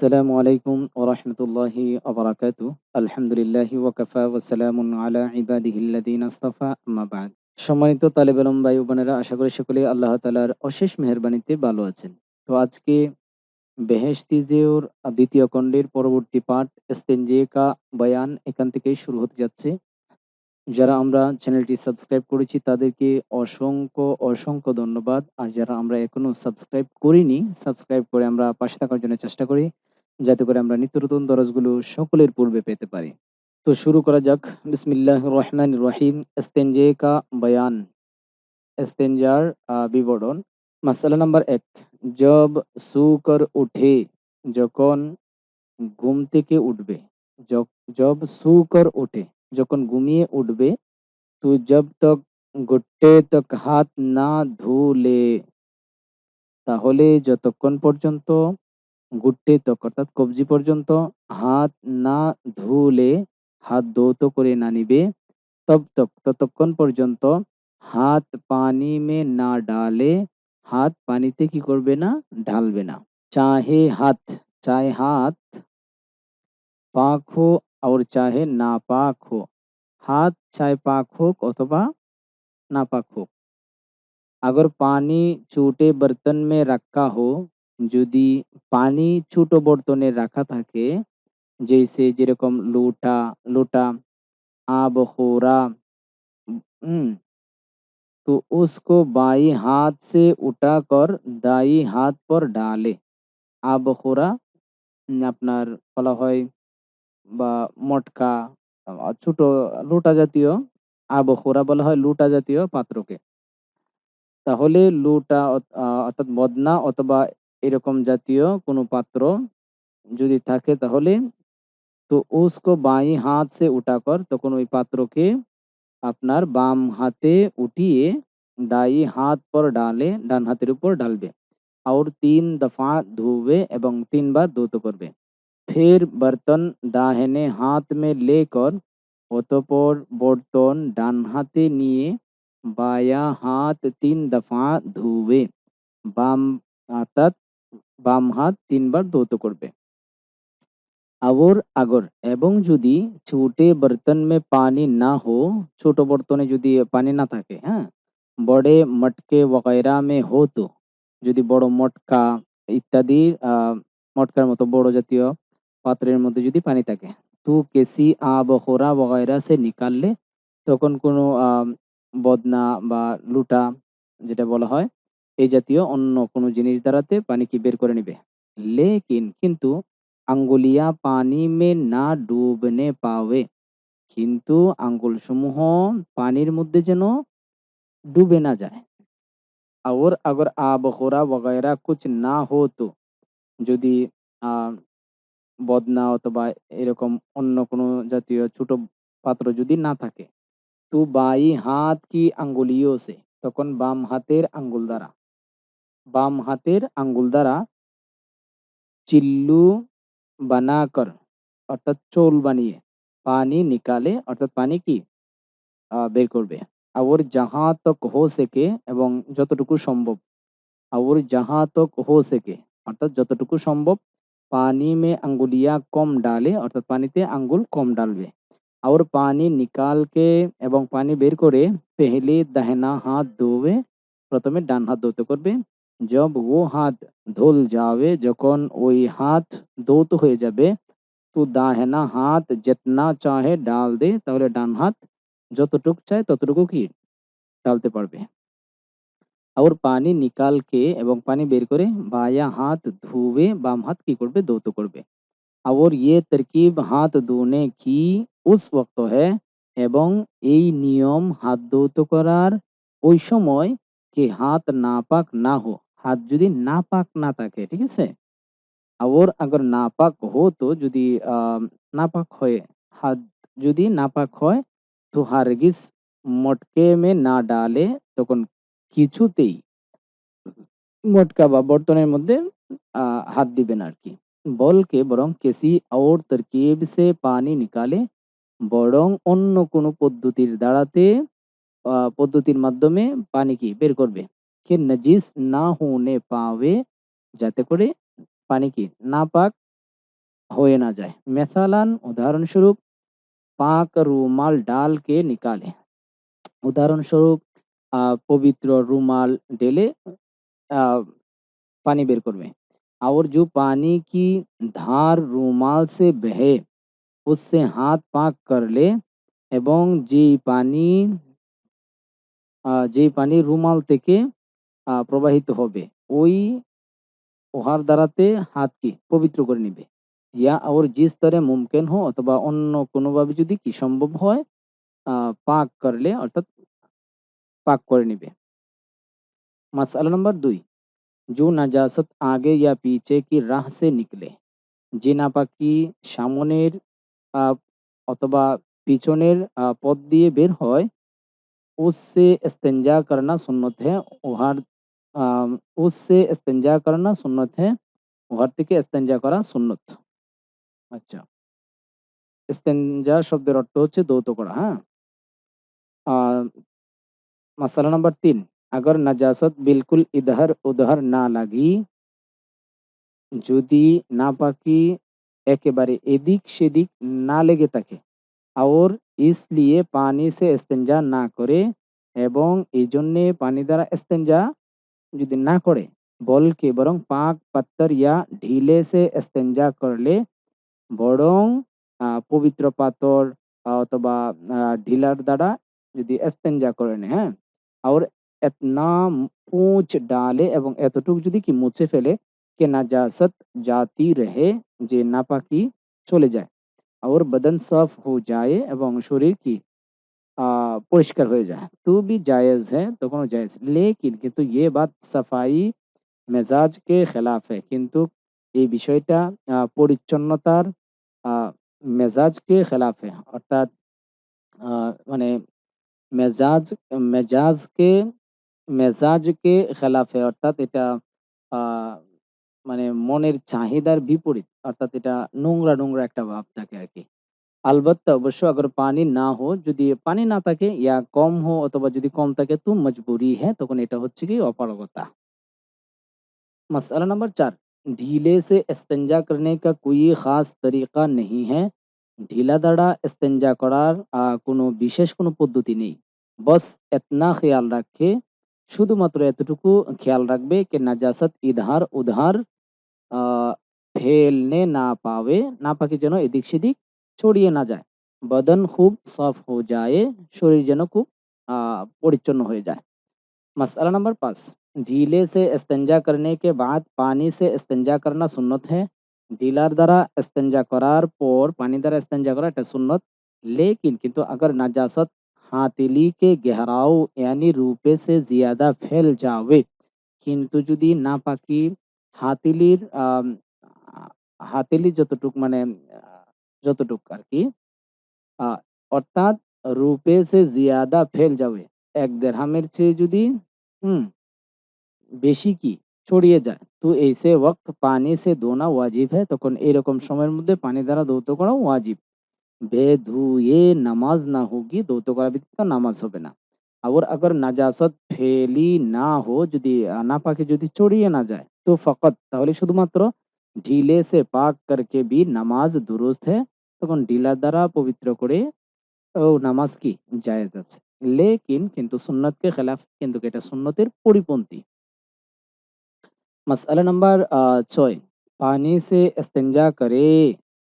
আসসালামু আলাইকুম ওয়া রাহমাতুল্লাহি আলহামদুলিল্লাহি ওয়া কাফা আলা ইবাদিহিল্লাযিনা ইসতাফা আম্মা সম্মানিত তালেব ইলম ভাই বোনেরা আশা করি সকলেই আল্লাহ তাআলার অশেষ মেহেরবানিতে ভালো আছেন। তো আজকে বেহেশতি জিওর দ্বিতীয় খণ্ডের পরবর্তী পাঠ ইস্তেনজে কা বয়ান এখান থেকেই শুরু হতে যাচ্ছে। যারা আমরা চ্যানেলটি সাবস্ক্রাইব করেছি তাদেরকে অসংখ্য, অসংখ্য ধন্যবাদ। আর যারা আমরা এখনও সাবস্ক্রাইব করিনি, সাবস্ক্রাইব করে আমরা পাশে থাকার জন্য চেষ্টা করি। যাতে করে আমরা নিত্য নতুন দরজগুলো সকলের পূর্বে পেতে পারি। তো শুরু করা যাক। বিসমিল্লাহির রহমানির রহিম। ইস্তেনজে কা বয়ান। ইস্তেনজার আ, বিবরণ। মাসআলা নাম্বার এক জব সুকর উঠে যখন ঘুম থেকে উঠবে। জব সুকর উঠে যখন ঘুমিয়ে উঠবে, তো জব তক ঘুট্টে তক হাত না ধুলে তাহলে যতক্ষণ পর্যন্ত गुट्टे तक अर्थात कब्जी पर्त हाथ ना धुले हाथ दौतो तो ना निबे तब तक ततक्षण पर्त हाथ पानी में ना डाले हाथ पानी ते की कर ना ढालबे ना चाहे हाथ चाहे हाथ पाक हो और चाहे ना पाक हो हाथ चाहे पाक हो अथवा ना पाक हो अगर पानी छोटे बर्तन में रखा हो যদি পানি ছোট বর্তনে রাখা থাকে जैसे যেরকম লোটা লোটা आब खोरा तो उसको बाई हाथ से उठाकर दाई हाथ पर डाले आब खोरा আপনার বলা হয় বা মটকা ছোট লোটা জাতীয় আবখোরা বলা হয় লোটা জাতীয় পাত্রকে তাহলে লোটা অর্থাৎ মদনা অথবা এরকম জাতীয় কোনো পাত্র যদি থাকে তাহলে তো উসকো বাই হাত সে উঠাকর তখন ওই পাত্রকে আপনার বাম হাতে উঠিয়ে দায়ী হাত পর ডালে ডান হাতের উপর ডালবে और तीन दफा ধুবে এবং তিনবার ধৌত করবে ফের বর্তন দাহিনে হাত মে লেকর অতঃপর বর্তন ডান হাতে নিয়ে বায়া হাত তিন দফা ধুবে বাম অর্থাৎ বাম হাত তিনবার ধৌত করবে। আবর আগর, এবং যদি ছোটে বর্তন মে পানি না হো, ছোট বর্তনে যদি পানি না থাকে হ্যাঁ? বড়ে মটকে বগেরা মে হো তো। যদি বড় মটকা ইত্যাদি মটকার মতো বড় জাতীয় পাত্রের মধ্যে যদি পানি থাকে, তু কেসি আব হোরা ওয়াগেরা সে নিকাললে, তখন কোনো বদনা বা লুটা, যেটা বলা হয় এই জাতীয় অন্য কোনো জিনিস দ্বারাতে পানি কি বের করে নিবে লেকিন কিন্তু আঙ্গুলিয়া পানি মে না ডুবনে পাবে কিন্তু আঙ্গুল সমূহ পানির মধ্যে যেন ডুবে না যায় और अगर আবখোরা वगैरह कुछ না हो तो যদি বদনা অথবা এরকম অন্য কোনো জাতীয় ছোট পাত্র যদি না থাকে তো বাই হাত কি আঙ্গুলিও সে তখন বাম হাতের আঙ্গুল দ্বারা বাম হাতের আঙ্গুল দ্বারা চিল্লু বানাকর অর্থাৎ চোল বানিয়ে পানি নিকালে অর্থাৎ পানি কি বের করবে और जहाँ तक हो सके এবং যতটুকু সম্ভব और जहाँ तक हो सके অর্থাৎ যতটুকু সম্ভব পানি মে আঙ্গুলিয়া কম ডালে অর্থাৎ পানিতে আঙ্গুল কম ডালবে और পানি নিকাল কে এবং পানি বের করে পেহলে দাহিনা হাত ধোবে প্রথমে ডান হাত ধৌত করবে जब वो हाथ ধুল যাবে যখন ওই হাত ধৌত হয়ে যাবে তো দাহিনা হাত जितना चाहे डाल दे তাহলে ডান হাত যতটুক চায় ততটুকু কি ডালতে পারবে और পানি নিকাল কে এবং পানি বের করে বায়া হাত ধুবে বাম হাত কি করবে ধৌত করবে और ये तरकीब হাত ধোনে কি উস ওয়াক্ত হ্যায় এবং এই নিয়ম হাত ধৌত করার ওই সময় কি হাত নাপাক না হো হাত যদি নাপাক না থাকে ঠিক আছে और अगर नापाक हो तो যদি নাপাক হয় হাত যদি নাপাক হয় তো হারগিজ মটকে মে না ডালে তখন কিছুতেই মটকা বা বর্তনের মধ্যে হাত দিবেন আর কি বলকে বরং কেসি और तरकीब से পানি নিকালে বরং অন্য কোনো পদ্ধতির দ্বারাতে পদ্ধতির মাধ্যমে পানি কি বের করবে কে নজিস না হোনে পাবে যাতে করে পানি কি না পাক হয়ে না যায় মেসালান উদাহরণস্বরূপ পাক রুমাল ডাল কে নিকালে উদাহরণস্বরূপ আহ, পবিত্র রুমাল ঢেলে আহ, पानी बेर করবে और जो पानी की धार रुमाल से बहे उससे हाथ पाक कर ले এবং যেই পানি আহ, যেই পানি রুমাল থেকে আহ, প্রবাহিত হবে ওই উহার দ্বারাতে হাত কি পবিত্র করে নিবে ইয়া और जिस तरह मुमकिन हो অথবা অন্য কোনোভাবে যদি কি সম্ভব হয় আহ, পাক করলে অর্থাৎ পাক করে নিবে মাসালা নম্বর দুই जो নাজাসত আগে या पीछे की राह से निकले যে নাপাকি সামনের আহ, অথবা পিছনের আহ, পথ দিয়ে বের হয় उससे इस्तेंजा करना सुन्नत है উহার আহ, उससे इस्तेंजा करना सुन्नत है উহার থেকে ইস্তেঞ্জা করা সুন্নত আচ্ছা ইস্তেঞ্জা শব্দের অর্থ হচ্ছে দৌত করা হ্যাঁ আহ, मसला नंबर तीन अगर नजासत बिल्कुल इधर उधर ना লাগি যদি নাপাকি একেবারে এদিক সেদিক না লেগে থাকে और इसलिए পানি সে ইস্তেঞ্জা না করে এবং এই জন্যে পানি দ্বারা ইস্তেঞ্জা যদি না করে বলকে বরং পাক পাত্তর ইয়া ঢিলে সে ইস্তেঞ্জা করলে বরং আহ, পবিত্র পাথর আহ, অথবা আহ, ঢিলার দ্বারা যদি ইস্তেঞ্জা করে নেয় হ্যাঁ আর এতনা पूंछ ডালে এবং এতটুকু যদি কি মুছে ফেলে কে নাজাসত জাতি রহে যে নাপাকি চলে যায় और बदन साफ हो जाए এবং শরীর কি আহ, পরিষ্কার হয়ে যায় তো भी जायज है তো কোনো জায়েজ लेकिन কিন্তু ये बात सफाई মেজাজ কে খেলাফ है কিন্তু এই বিষয়টা আহ, পরিচ্ছন্নতার আহ, মেজাজকে খেলাফে অর্থাৎ আহ, মানে মেজাজ মেজাজকে মেজাজকে খেলাফে অর্থাৎ এটা আহ, মানে মনের চাহিদার বিপরীত অর্থাৎ এটা নোংরা নোংরা একটা ভাব থাকে আর কি আলবাত্তা অবশ্য अगर পানি না হো যদি পানি না থাকে ইয়া কম হো অথবা যদি কম থাকে তো মজবুরি হ্যাঁ তখন এটা হচ্ছে কি অপারগতা मसला नंबर चार ढीले से इस्तेंजा करने का कोई খাস তরিকা नहीं है ঢিলা দ্বারা ইস্তেঞ্জা করার আহ, কোনো বিশেষ কোনো পদ্ধতি নেই বস এতনা খেয়াল রাখে শুধুমাত্র এতটুকু খেয়াল রাখবে कि নাজাসাত ইধার উধার আহ, ফেলনে না পাবে না পাকে যেন এদিক সেদিক ছড়িয়ে না যায় বদন খুব সাফ हो जाए শরীর যেন খুব আহ, পরিচ্ছন্ন হয়ে যায় मसला नंबर पाँच ढीले से इस्तेंजा करने के बाद पानी से इस्तेंजा करना सुन्नत है ঢিলার দ্বারা ইস্তেঞ্জা করার পর পানি দ্বারা ইস্তেঞ্জা করা এটা সুন্নত लेकिन কিন্তু अगर नाजासत হাতিলি কে গেহরাও यानी রূপে সে জিয়াদা ফেল যাবে কিন্তু যদি না পাকি হাতিলির আম, হাতিলি যতটুক মানে আহ, যতটুক আর কি আহ, অর্থাৎ রূপে সে জিয়াদা ফেল যাবে এক দেড়হামের চেয়ে যদি হুম বেশি কি ছড়িয়ে যায় তো ऐसे वक्त পানি সে ধোনা ওয়াজিব है তখন এরকম সময়ের মধ্যে পানি দ্বারা ধৌত করা ওয়াজিব বেধুয়ে নামাজ না হোগি ধৌত করা ব্যতীত নামাজ হবে না আবার अगर নাজাসত ফেলি না হো যদি আহ, না পাকে যদি ছড়িয়ে না যায় তো ফকত তাহলে শুধুমাত্র ঢিলে সে পাক করকে বি নামাজ দুরুস্ত है তখন ঢিলা দ্বারা পবিত্র করে ও নামাজ কি জায়েজ আছে লেকিন কিন্তু সুন্নতকে খেলাফ কিন্তু এটা সুন্নতের পরিপন্থী मसला नंबर अ, छः पानी से इस्तेंजा करे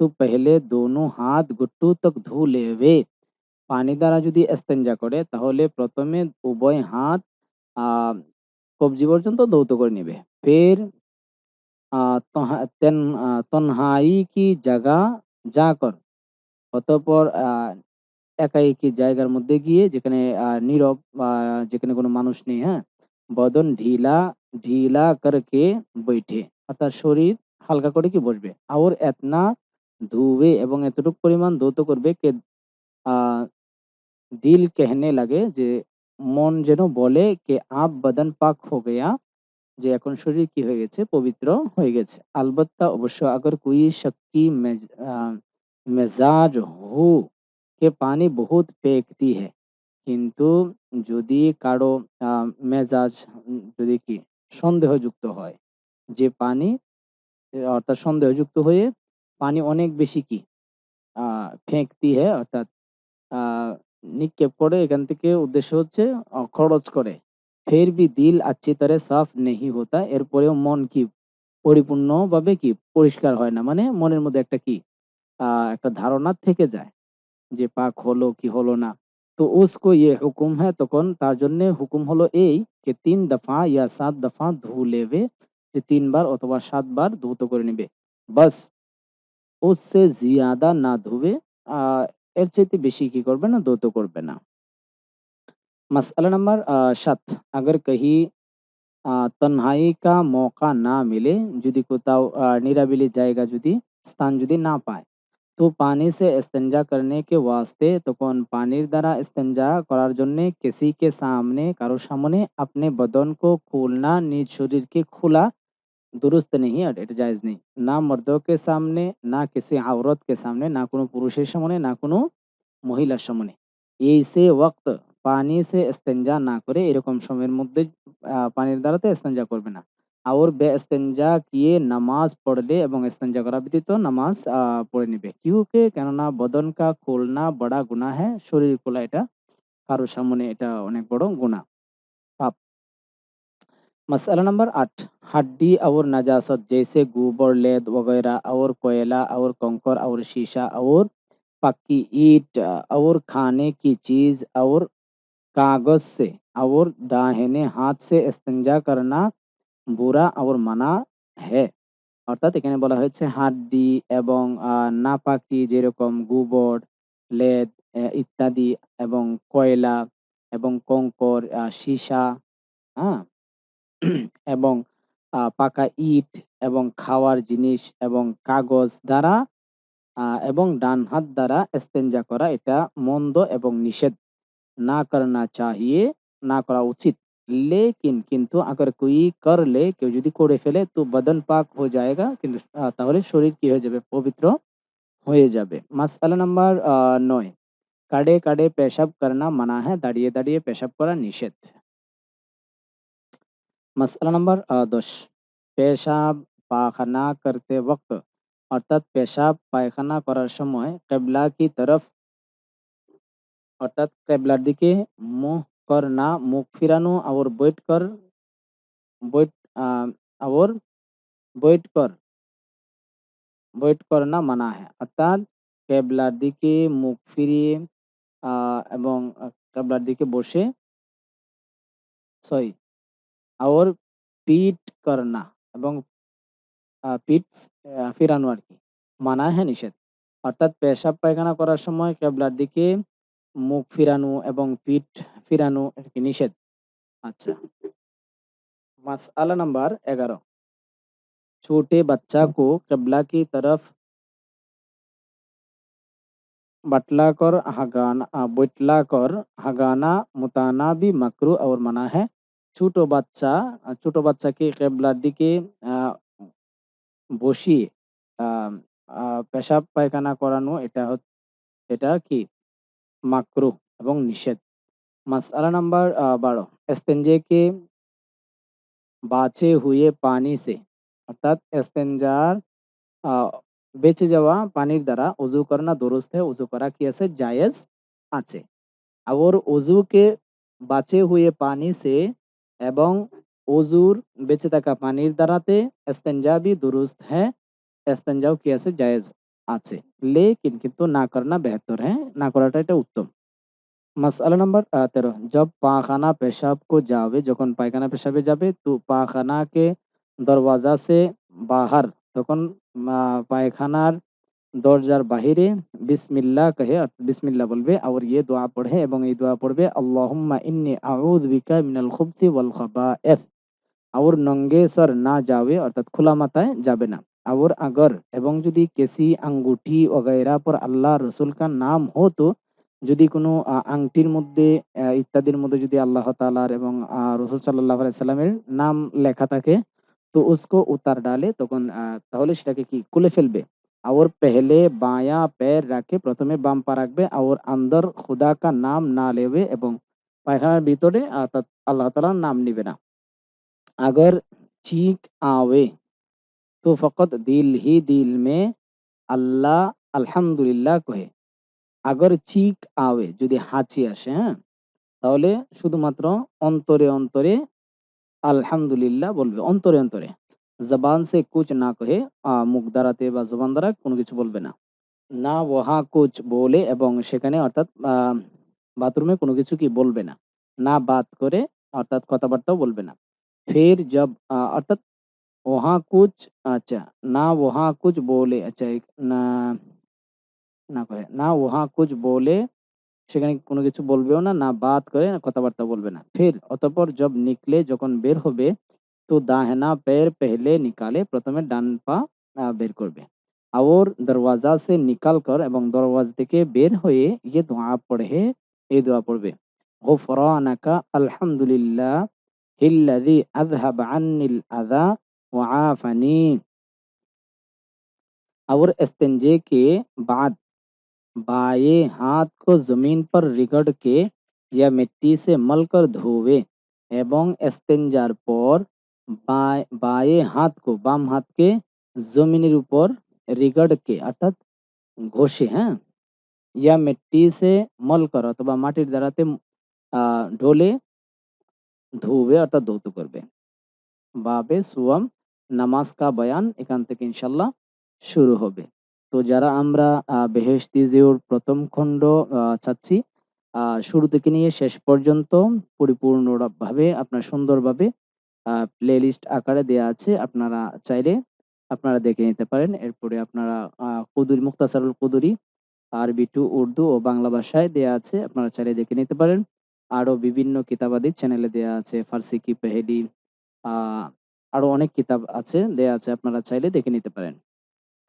तो पहले दोनों হাত গুট্টু তক ধু লেবে পানি দ্বারা যদি ইস্তেঞ্জা করে তাহলে প্রথমে উভয় হাত আহ, কবজি পর্যন্ত ধৌত করে নেবে ফের আহ, তহা- তেন- আহ, তনহাই কি জায়গা যা কর অতঃপর আহ, একাকী জায়গার মধ্যে গিয়ে যেখানে আহ, নীরব বা যেখানে কোনো মানুষ নেই হ্যাঁ বদন ঢিলা ঢিলা করকে বৈঠে অর্থাৎ শরীর হালকা করে কি বসবে আর এতনা ধুবে এবং এতটুকু পরিমাণ ধৌত করবে কে আহ, দিল कहने লাগে যে মন যেন বলে কে আপ বদন পাক হো গয়া যে এখন শরীর কি হয়ে গেছে? পবিত্র হয়ে গেছে। আলবত্তা অবশ্য আগর কুই শক্তি মেজাজ হু, কে পানি বহুত ফেকতি है কিন্তু যদি কারও মেজাজ, যদি কি সন্দেহযুক্ত হয়, যে পানি, অর্থাৎ সন্দেহযুক্ত হয়ে পানি অনেক বেশি কি ফেঁকতি হ্যাঁ অর্থাৎ নিক্ষেপ করে, এখান থেকে উদ্দেশ্য হচ্ছে খরচ করে। ফের বি দিল আচ্ছি তারে সাফ নেহি হতা এরপরেও মন কি পরিপূর্ণভাবে কি পরিষ্কার হয় না মানে মনের মধ্যে একটা কি একটা ধারণা থেকে যায় যে পাক হলো কি হলো না তো উসকো ইয়ে হুকুম হ্যাঁ তখন তার জন্য হুকুম হলো এই যে তিন দফা ইয়া সাত দফা ধু লেবে যে তিনবার অথবা সাতবার ধুত করে নেবে বাস উসে জিয়াদা না ধুবে এর চাইতে বেশি কি করবে না ধৌত করবে না মাসআলা নাম্বার আ ৭ अगर कहीं আ তনহাই কা মৌকা না মিলে যদি কোথাও আ নিরাবিলি জায়গা যদি স্থান যদি না পায়। তো পানি সে ইস্তেঞ্জা করনে কে ওয়াস্তে তখন পানির দ্বারা ইস্তেঞ্জা করার জন্যে কিসি কে সামনে কারো সামনে আপনে বদন কো খুলনা নিজ শরীরকে খোলা दुरुस्त नहीं है, এটা জায়েজ নেই। না মর্দों के सामने, না किसी औरत के सामने, না কোনো পুরুষের সামনে, না কোনো মহিলার সামনে। ऐसे वक़्त পানি সে ইস্তেঞ্জা না করে এরকম সময়ের মধ্যে আ পানির দ্বারা তো ইস্তেঞ্জা করবে না। और বেইস্তেঞ্জা কিয়ে নামাজ পড়লে এবং ইস্তেঞ্জা করা ব্যতীত নামাজ আ পড়ে নিবে। কিউকি কেননা বদন কা খোলনা বড়া গুনাহ হ্যায়। শরীর খোলা এটা কারো সামনে এটা অনেক বড় গুনাহ। পাপ। मसला नंबर 8 हड्डी और नजासत जैसे गोबर लेद वगैरह और कोयला और कंकर और शीशा और पक्की ईंट और खाने की चीज और कागज से और दाहिने हाथ से इस्तेंजा करना बुरा और मना है অর্থাৎ এখানে বলা হয়েছে হাড্ডি এবং আ নাপাকি যেরকম গোবর, লেদ এ ইত্যাদি এবং কয়লা এবং কংকর, আ সীসা, হ্যাঁ? এবং আ পাকা ইট এবং খাওয়ার জিনিস এবং কাগজ দ্বারা আ এবং ডান হাত দ্বারা ইস্তেঞ্জা করা এটা মন্দ এবং নিষেধ। না করনা চাহিয়ে, না করা উচিত। লেকিন কিন্তু अगर कोई कर ले কেউ যদি করে ফেলে তো বদন পাক हो जाएगा কিন্তু আ তাহলে শরীর কি হয়ে যাবে? পবিত্র হয়ে যাবে। মাসআলা নাম্বার আ ৯ কাড়ে, কাড়ে পেশাব করনা মানা है দাঁড়িয়ে, দাঁড়িয়ে পেশাব করা নিষেধ। मसला नंबर अ, 10 পেশাব পায়খানা করতে वक़्त অর্থাৎ পেশাব পায়খানা করার সময় কিবলা কি তরফ অর্থাৎ কিবলার দিকে মুখ করনা, মুখ ফিরানো और बैठकर बैठ আ और बैठकर बैठ करना মানা है অর্থাৎ কিবলার দিকে মুখ ফিরিয়ে আ এবং আ কিবলার দিকে বসে সরি और পিঠ করনা এবং আ পিঠ আ ফিরানো আরকি। মানা হ্যাঁ নিষেধ। অর্থাৎ পেশাব পায়খানা করার সময় কিবলার দিকে মুখ ফিরানো এবং পিঠ ফিরানো এটা কি নিষেধ। আচ্ছা। মাসআলা নাম্বার 11 छोटे बच्चा को किबला की तरफ बटलाकर हगाना अ, बैठलाकर हगाना मुताना भी मकरूह और मना है। ছোট বাচ্চা আ ছোট বাচ্চাকে কিবলার দিকে আ বসিয়ে আ আ পেশাব পায়খানা করানো এটা হচ এটা কি? মাকরুহ এবং নিষেধ। মাসআলা নাম্বার আ 12 इस्तेंजे के বাঁচে হুয়ে পানি সে অর্থাৎ ইস্তেঞ্জার আ বেঁচে যাওয়া পানির দ্বারা ওযু করনা দুরুস্ত है ওযু করা কি আছে? জায়েজ আছে। और ওযু के বাঁচে হুয়ে পানি সে এবং ওযুর বেঁচে থাকা পানির দ্বারাতে ইস্তেঞ্জা भी दुरुस्त है। ইস্তেঞ্জাও কি আছে? জায়েজ আছে। लेकिन কিন্তু না করনা बेहतर है। না করাটা এটা উত্তম। মাসআলা নাম্বার আ 13 जब পায়খানা পেশাব को যাবে যখন পায়খানা পেশাবে যাবে তো পায়খানাকে দরওয়াজা সে বাহার তখন মা পায়খানার দরজার বাহিরে বিসমিল্লাহ কহে বিসমিল্লাহ বলবে और ये दुआ পড়ে এবং এই দোয়া পড়বে আল্লাহুম্মা ইন্নী আউযু বিকা মিনাল খুবথি ওয়াল খাবায়েথ और नंगे सर না যাবে অর্থাৎ খোলা মাথায় যাবে না। और अगर এবং যদি किसी अंगूठी वगैरह पर अल्लाह रसूल का नाम हो तो যদি কোনো আ আংটির মধ্যে অ্যা ইত্যাদির মধ্যে যদি আল্লাহ তাআলার এবং আ রাসূল সাল্লাল্লাহু আলাইহি সাল্লামের নাম লেখা থাকে তো उसको उतार डाले তখন আ তাহলে সেটাকে কি খুলে ফেলবে। और पहले बायाँ पैर রাখে প্রথমে বাম পা রাখবে और अंदर खुदा का नाम না নেবে এবং পায়খানার ভিতরে অর্থাৎ আল্লাহ তাআলার নাম নিবে না। अगर छींक आवे তো ফকত দিল হি দিল মে আল্লাহ আলহামদুলিল্লাহ কহে। আগর চিক আওয়ে, যদি হাঁচি আসে হ্যাঁ? তাহলে শুধুমাত্র অন্তরে অন্তরে আলহামদুলিল্লাহ বলবে, অন্তরে অন্তরে। জবান সে কুচ না কহে মুখ দ্বারাতে বা জবান দ্বারা কোনো কিছু বলবে না। না ওহা কুচ বলে এবং সেখানে অর্থাৎ বাথরুমে কোনো কিছু কি বলবে না। না বাত করে অর্থাৎ কথাবার্তাও বলবে না। ফের জব অর্থাৎ ওহা কুচ আচ্ছা না ওহা কুচ বলে আচ্ছা এক- না না কহে না ওহা কুচ বলে সেখানে কোনো কিছু বলবেও না না বাত করে না কথাবার্তা বলবে না ফির অতঃপর জব নিকলে যখন বের হবে তো দাহেনা पैर पहले निकाले প্রথমে ডান পা আহ, বের করবে और दरवाजा से निकल कर এবং দরওয়াজা থেকে বের হয়ে ये दुआ পড়ে এই দোয়া পড়বে غفرانك الحمد لله الذي أذهب عني الأذى और इस्तंजे के बाद बाए हाथ को ज़मीन पर रिगड़ के या मिट्टी से मल कर धोवे एवं इस्तंजार पर बाए हाथ को बाम हाथ के ज़मीन ऊपर रिगड़ के अर्थात घोषे हैं या मिट्टी से मल कर अथवा माटी द्वारा ढोले धोवे अर्थात धोत करवे बाबे सुवम নামাজ কা বয়ান এখান থেকে ইনশাল্লাহ শুরু হবে। তো যারা আমরা আহ, বেহেশতি জিওর প্রথম খণ্ড চাচ্ছি শুরু থেকে নিয়ে শেষ পর্যন্ত পরিপূর্ণভাবে আপনার সুন্দরভাবে প্লে লিস্ট আকারে দেয়া আছে আপনারা চাইলে আপনারা দেখে নিতে পারেন। এরপরে আপনারা কুদুরি মুক্তাসারুল কুদুরি আরবি টু উর্দু ও বাংলা ভাষায় দেয়া আছে আপনারা চাইলে দেখে নিতে পারেন। আরও বিভিন্ন কিতাবাদি চ্যানেলে দেয়া আছে ফার্সি কি পেহেলি আহ আরও অনেক কিতাব আছে, দেয়া আছে, আপনারা চাইলে দেখে নিতে পারেন।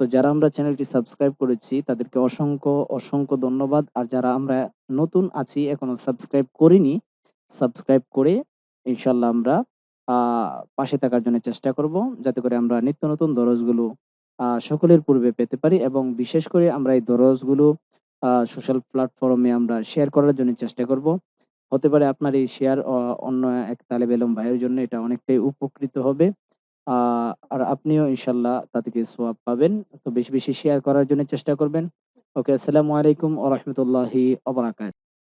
তো যারা আমরা চ্যানেলটি সাবস্ক্রাইব করেছি, তাদেরকে অসংখ্য অসংখ্য ধন্যবাদ। আর যারা আমরা নতুন আছি, এখনও সাবস্ক্রাইব করিনি, সাবস্ক্রাইব করে ইনশাল্লাহ আমরা পাশে থাকার জন্য চেষ্টা করব, যাতে করে আমরা নিত্য নতুন দরজগুলো সকলের পূর্বে পেতে পারি এবং বিশেষ করে আমরা এই দরজগুলো সোশ্যাল প্ল্যাটফর্মে আমরা শেয়ার করার জন্য চেষ্টা করব। হতে পারে আপনার এই শেয়ার অন্য এক তালেব এলম ভাইয়ের জন্য এটা অনেকটাই উপকৃত হবে। আর আপনিও ইনশাল্লাহ তা থেকে সোয়াব পাবেন। তো বেশি বেশি শেয়ার করার জন্য চেষ্টা করবেন। ওকে, আসসালামু আলাইকুম আ রহমতুল্লাহি